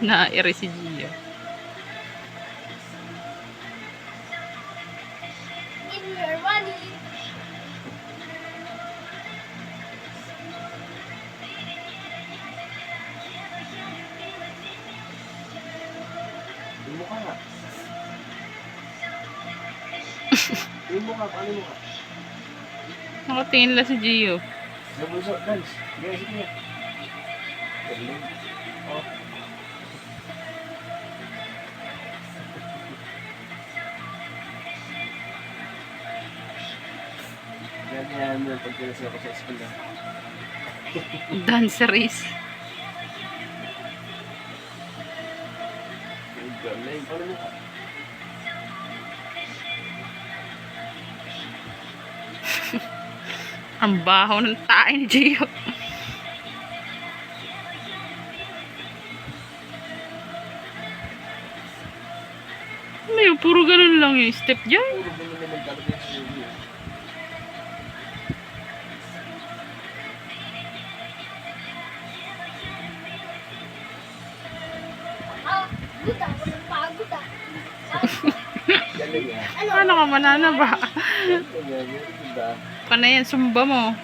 Na-ere si Gio. Give me your money. Mukha nga. Yung mukha, paano mukha? Nakatingin lang si Gio. Sa bulso, dance. Sige, sige. Galing. Ganyan yan pag ako sa school na. Danceries. Ang galing. Paano mukha? Ang baho ng tae ni Gio. Ano yun? Puro ganun lang yung step dyan. ano ka manana ba? Pana ano yan, sumba mo.